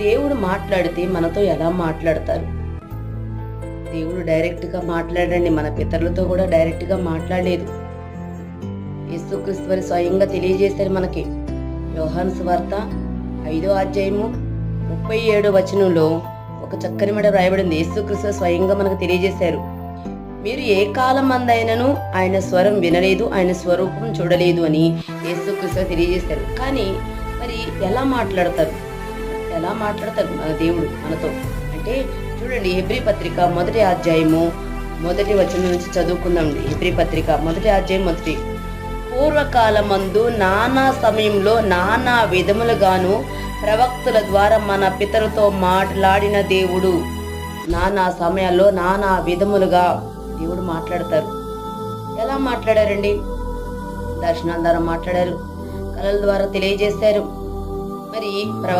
దేవుడు మాట్లాడితే మనతో ఎలా మాట్లాడతారు? దేవుడు డైరెక్ట్గా మాట్లాడండి మన పితరులతో కూడా డైరెక్ట్గా మాట్లాడలేదు. యేసుక్రీస్తు వారి స్వయంగా తెలియజేశారు మనకి. యోహాను సువార్త ఐదో అధ్యాయము ముప్పై ఏడో వచనంలో ఒక చక్కని మెడ రాయబడింది యేసుక్రీస్తు స్వయంగా మనకు తెలియజేశారు. మీరు ఏ కాలం మందైనను ఆయన స్వరం వినలేదు ఆయన స్వరూపం చూడలేదు అని యేసుక్రీస్తు తెలియజేశారు. కానీ మరి ఎలా మాట్లాడతారు? ఎలా మాట్లాడతారు మన దేవుడు మనతో? అంటే చూడండి హెబ్రి పత్రిక మొదటి అధ్యాయము మొదటి వచనం నుంచి చదువుకుందామండి హెబ్రి పత్రిక మొదటి అధ్యాయం మొదటి. పూర్వకాలమందు నానా సమయంలో నానా విధములుగాను ప్రవక్తుల ద్వారా మన పితరుతో మాట్లాడిన దేవుడు. నానా సమయాల్లో నానా విధములుగా దేవుడు మాట్లాడతారు. ఎలా మాట్లాడారండి? దర్శనాల ద్వారా మాట్లాడారు. కళల ద్వారా తెలియజేశారు. మరి